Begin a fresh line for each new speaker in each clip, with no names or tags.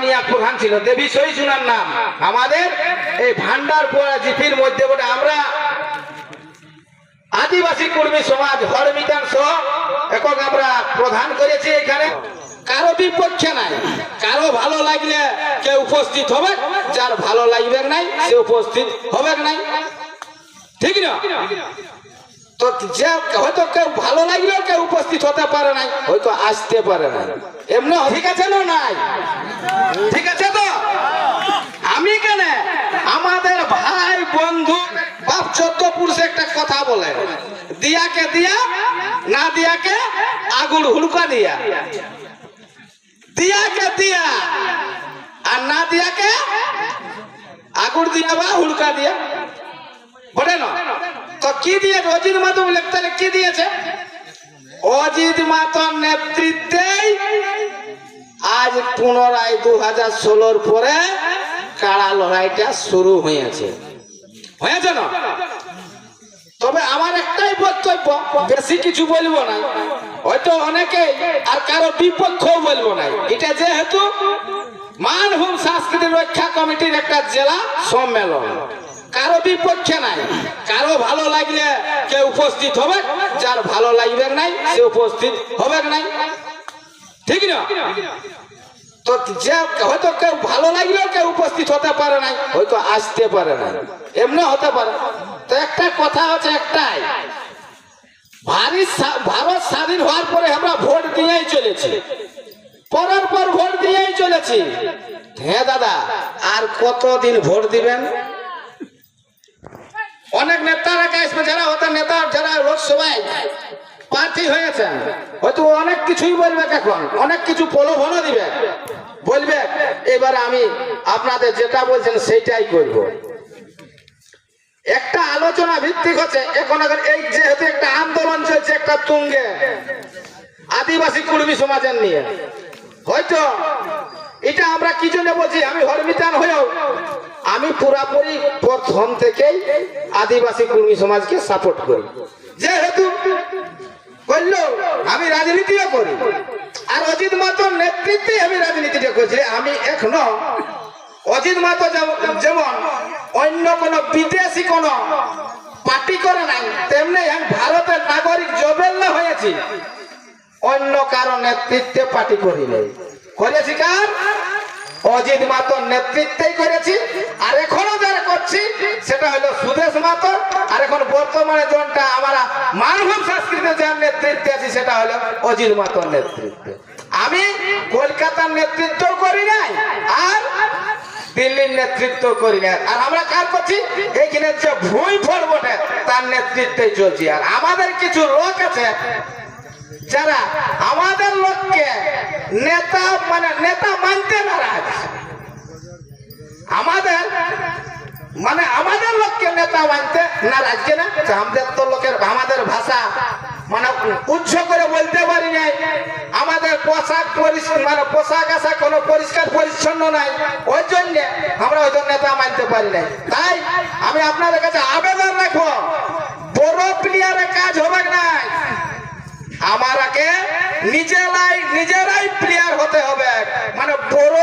মাননীয় প্রধান ছিল। দেবী সই সুনার নাম। আমাদের এই ভান্ডার পোড়া জিপির মধ্যে বলে আমরা আদিবাসী কর্মী সমাজ হরমিটান সহ একক আমরা প্রধান করেছি এখানে। কারও বিপক্ষে নাই। কারও ভালো লাগলে কে উপস্থিত হবে। যার ভালো লাগবে নাই সে উপস্থিত হবে নাই। ঠিক না? তো যে হয়তো কেউ ভালো লাগলেও কেউ উপস্থিত হতে পারে নাই, হয়তো আসতে পারে না এমনি ঠিক আছে না নাই? ঠিক আছে তো? আমি কেন? আমাদের ভাই, বন্ধু, বাপ চোদ্দ পুরুষে একটা কথা বলে, দিয়াকে দিয়া, না দিয়াকে আগুন হুলকা দিয়া। দিয়াকে দিয়া, আর না দিয়াকে আগুন দিয়া বা হুলকা দিয়া। বলে না? তো কি দিয়েছে অজিত মাতো তাহলে কি দিয়েছে? অজিত মাতর নেতৃত্বেই আজ পুনরায় দু হাজার ষোলোর পরে কাড়া লড়াইটা শুরু হয়েছে। হয়েছে না? তবে আমার একটাই বক্তব্য, বেশি কিছু বলব না। হয়তো অনেকে আর কারও বিপক্ষও বলব না। এটা যেহেতু মানভূম সংস্কৃতি রক্ষা কমিটির একটা জেলা সম্মেলন। কারও বিপক্ষে নাই। কারও ভালো লাগলে কেউ উপস্থিত হবে? যার ভালো লাগবে নাই, সে উপস্থিত হবে নাই। ঠিক না? তো যে হয়তো কেউ ভালো লাগলেও কেউ উপস্থিত হতে পারে নাই, হয়তো আসতে পারে না এমনি হতে পারে। তো একটা কথা হচ্ছে একটাই। ভারী ভারত স্বাধীন হওয়ার পরে আমরা ভোট দিয়েই চলেছি। পরের পর ভোট দিয়েই চলেছি। হ্যাঁ দাদা, আর কতদিন ভোট দিবেন? অনেক নেতারা আসবে যারা হয়তো নেতা, যারা লোকসভায় প্রার্থী হয়েছেন হয়তো অনেক কিছুই বলবে এখন, অনেক কিছু প্রলোভনও দিবে। বলবে, এবার আমি আপনাদের যেটা বলছেন সেইটাই করব। একটা আলোচনা ভিত্তিক হচ্ছে, এখন এখন এই যেহেতু একটা আন্দোলন চলছে একটা তুঙ্গে, আদিবাসী কুর্মী সমাজের নিয়ে, হয়তো এটা আমরা কি জন্য বলছি? আমি হরমিতান হয়েও আমি পুরাপুরি প্রথম থেকেই আদিবাসী কর্মী সমাজকে সাপোর্ট করি। যেহেতু আমি রাজনীতিও করি। আর অজিত মাতর নেতৃত্বে আমি রাজনীতিটা করছি। আমি এখনও অজিত মাতো যেমন- অন্য কোন বিদেশি কোন পার্টি করে নাই, তেমনি আমি ভারতের নাগরিক জবেল্লা হয়েছি। অন্য কারও নেতৃত্বে পার্টি করি নাই। করেছি কার? অজিত মাতর নেতৃত্বেই করেছি। আর এখনও যারা করছি, সেটা হলো সুদেশ মাতর। আর এখন বর্তমানে জনটা আমরা মানভূম সংস্কৃতিতে যার নেতৃত্বে আছি, সেটা হলো অজিত মাতর নেতৃত্বে। আমি কলকাতার নেতৃত্ব করি নাই, আর দিল্লির নেতৃত্ব করি না আর আমরা কার করছি? এইখানে যে ভুঁই বটে, তার নেতৃত্বে চলছি। আর আমাদের কিছু লোক আছে, যারা আমাদের লোককে নেতা মানে নেতা মানতে নারাজ। আমাদের মানে আমাদের লোককে নেতা মানতে নারাজ কেনা আমাদের তো লোকের, আমাদের ভাষা মানে উচ্চ করে বলতে পারি নাই। আমাদের পোশাক মানে পোশাক আশাক কোনো পরিষ্কার পরিচ্ছন্ন নাই। ওই জন্য আমরা হয়তো নেতা মানতে পারি নাই। তাই আমি আপনাদের কাছে আবেদন রাখব, বড় প্লেয়ারের কাজ হবে নাই। আমারাকে নিজেরাই নিজেরাই প্লেয়ার হতে হবে। মানে বড়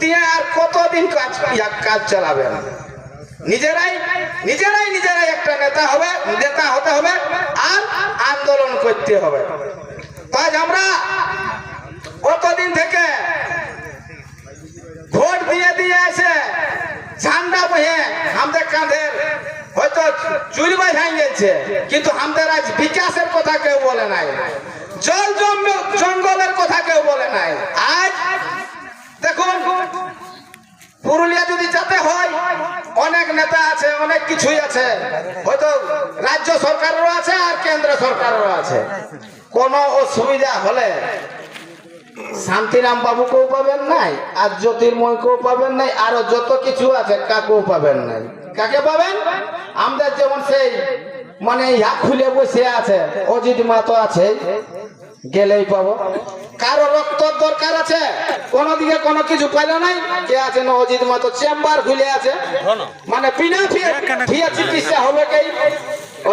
দিয়ে আর কতদিন কাজ কাজ চালাবে নিজেরাই নিজেরাই নিজেরাই একটা নেতা হবে, নেতা হতে হবে, আর আন্দোলন করতে হবে। আজ আমরা কতদিন থেকে ভোট দিয়ে দিয়ে এসে ঝান্ডা বহে আমাদের কাঁধে হয়তো গেছে কিন্তু আমাদের আজ বিকাশের কথা কেউ বলে নাই। জল জঙ্গলের কথা কেউ বলে নাই। আজ দেখুন, পুরুলিয়া যদি যেতে হয়, অনেক নেতা আছে, অনেক কিছুই আছে। হয়তো রাজ্য সরকারেরও আছে আর কেন্দ্র সরকারেরও আছে। কোনো অসুবিধা হলে শান্তিরাম বাবুকেও পাবেন নাই, আর জ্যোতির্ময়কেও পাবেন নাই, আরও যত কিছু আছে কাকেও পাবেন নাই। কাকে পাবেন? আমাদের যেমন সেই মানে ইহা খুলে বসে আছে অজিত মা তো আছে গেলেই পাবো। কারও রক্ত দরকার আছে? কোন দিকে কোনো কিছু পাইলো নাই? কে আছে? না অজিত মা তো চেম্বার খুলে আছে। মানে বিনা ফিয়ে ফিয়ে চিকিৎসা হবে কে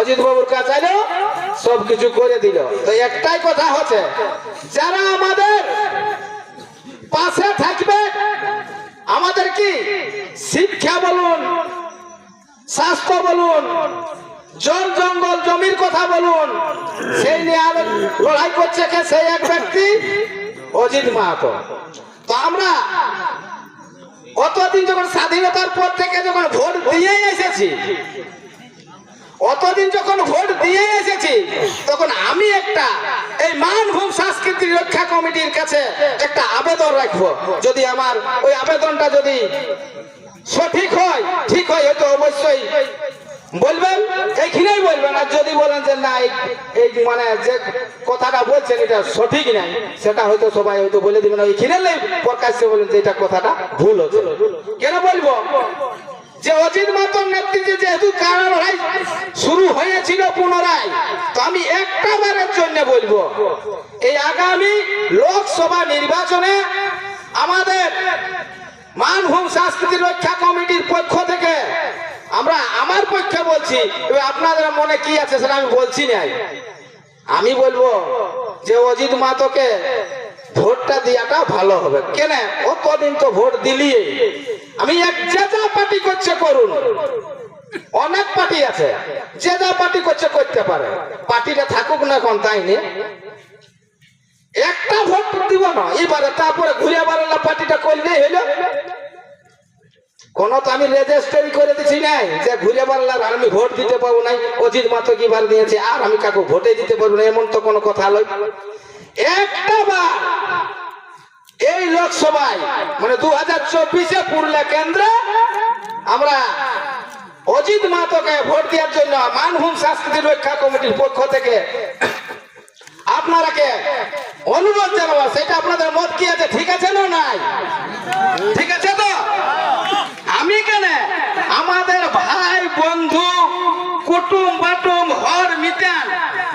অজিত বাবুর কাছে আইলো সব কিছু করে দিল। তো একটাই কথা হচ্ছে যারা আমাদের পাশে থাকবে আমাদের কি? শিক্ষা বলুন স্বাস্থ্য বলুন জল জঙ্গল জমির কথা বলুন। সেই নিয়ে লড়াই করছে সেই এক ব্যক্তি, অজিত মাহাতো। তো আমরা অতদিন যখন স্বাধীনতার পর থেকে যখন ভোট দিয়ে এসেছি, অতদিন যখন ভোট দিয়ে এসেছি, তখন আমি একটা এই মানভূম সংস্কৃতি রক্ষা কমিটির কাছে একটা আবেদন রাখব। যদি আমার ওই আবেদনটা যদি সঠিক হয়, ঠিক হয়, হয়তো অবশ্যই বলবেন। এইখানেই বলবেন, আর যদি বলেন যে না, এই- মানে যে কথাটা বলছেন, এটা সঠিক নাই, সেটা হয়তো সবাই হয়তো বলে দিবেন এইখানে প্রকাশ্যে বলেন যে এটা কথাটা ভুল হচ্ছে। কেন বলব? যে অজিত মাতর নেতৃত্বে যেহেতু কারা লড়াই শুরু হয়েছিল পুনরায়, তো আমি একটা বারের জন্য বলব, এই আগামী লোকসভা নির্বাচনে আমাদের মানভূম সংস্কৃতি রক্ষা কমিটির পক্ষ থেকে আমরা আমার পক্ষে বলছি আপনাদের মনে কি আছে সেটা আমি বলছি নাই। আমি বলব যে অজিত মাতকে ভোটটা দেওয়াটা ভালো হবে। কেন? অতদিন তো ভোট দিলি আমি এক যে যা পার্টি করছে করুন। অনেক পার্টি আছে, যে যা পার্টি করছে করতে পারে। পার্টিটা থাকুক না এখন, তাই নিয়ে একটা ভোট দিব না। এবারে তারপরে ঘুরে বাড়ালা পার্টিটা করলেই হইল কোন তো আমি রেজিস্ট্রি করে দিছি নাই যে ঘুরে বাড়লার আর আমি ভোট দিতে পারব নাই। অজিত মাতো কি বার দিয়েছে? আর আমি কাকু ভোটে দিতে পারব না, এমন তো কোনো কথা লয় একটা বার এই লোকসভায় মানে দু হাজার চব্বিশে পুরুলিয়া কেন্দ্রে আমরা অজিত মাতোকে ভোট দেওয়ার জন্য মানভূম সংস্কৃতি রক্ষা কমিটির পক্ষ থেকে আপনারাকে অনুরোধ জানাব। সেটা আপনাদের মত কি আছে, ঠিক আছে না নাই ঠিক আছে তো আমি কেন আমাদের ভাই বন্ধু কুটুম বাটুম হর মিতান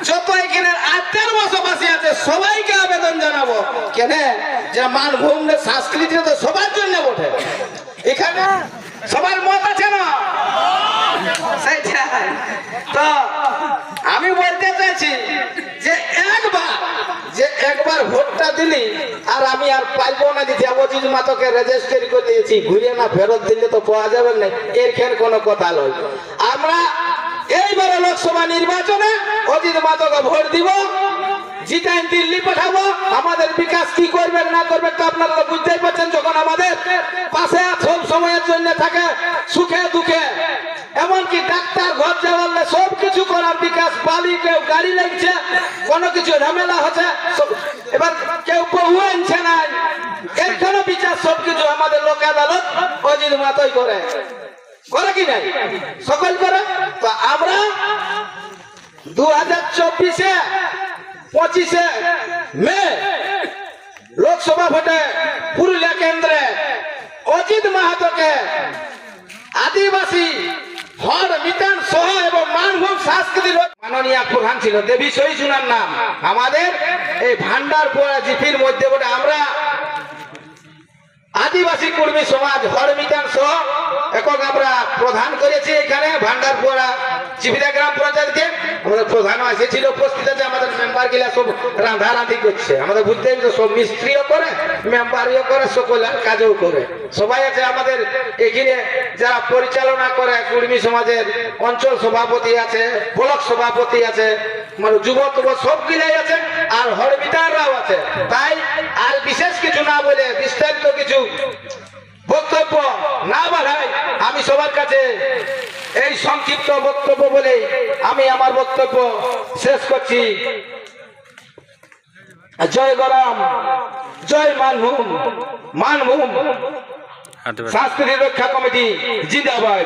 যত এখানে আত্মার বসবাসী আছে সবাইকে আবেদন জানাব। কেন? যে মানভূম সংস্কৃতি তো সবার জন্য বটে। এখানে সবার মত আছে না? তো আমি বলতে চাইছি যে একবার যে একবার ভোটটা দিলি, আর আমি আর পাইবো না দিতে। অজিত মাতকে রেজিস্ট্রি করে দিয়েছি। ঘুরে না ফেরত দিলে তো পাওয়া যাবে না। এর খের কোনো কথা নয়। আমরা এইবারে লোকসভা নির্বাচনে অজিত মাতকে ভোট দিব। জিতাই দিল্লি পাঠাবো। আমাদের বিকাশ কি করবেন, না করবেন তো আপনারা বুঝতেই পারছেন, যখন আমাদের পাশে সব সময়ের জন্য থাকে, সুখে দুঃখে। এমনকি ডাক্তার, ঘর যাওয়ালে সব কিছু করার বিকাশ, বালি, কেউ গাড়ি লাগছে, কোনো কিছু ঝামেলা হচ্ছে এবার কেউ বহু আনছে না এখানে বিচার, সব কিছু আমাদের লোক আদালত অজিত মাতই করে। করে কি নাই? সকল করে? তো আমরা দু হাজার চব্বিশে পঁচিশে মে লোকসভা ভোটে পুরুলিয়া কেন্দ্রে অজিত মাহাতোকে আদিবাসী হর মিতান সহ এবং মানভূম সংস্কৃতির মাননীয় প্রধান ছিল দেবী সহিসুনার নাম। আমাদের এই ভান্ডার পোড়া জিপির মধ্যে বটে। আমরা আদিবাসী কর্মী সমাজ হরমিতান সহ একক আমরা প্রধান করেছি এখানে ভান্ডারপুরা চিপিদা গ্রাম পঞ্চায়েতকে আমাদের প্রধান এসেছিল উপস্থিত আছে, আমাদের মেম্বার গিলা সব রাঁধারাঁধি করছে। আমাদের বুঝতে তো সব মিস্ত্রিও করে মেম্বারিও করে, সকল কাজও করে। সবাই আছে আমাদের এখানে, যারা পরিচালনা করে, কুর্মী সমাজের অঞ্চল সভাপতি আছে, ব্লক সভাপতি আছে মানে যুব তুব সব গিলাই আছে, আর হরমিতাররাও আছে। তাই আর বিশেষ কিছু না বলে বিস্তারিত কিছু বক্তব্য না বাড়াই আমি সবার কাছে এই সংক্ষিপ্ত বক্তব্য বলে আমি আমার বক্তব্য শেষ করছি। জয় গরম জয় মানভূম মানভূম।
শাস্ত্রী
সংস্কৃতি রক্ষা কমিটি জিন্দাবাদ।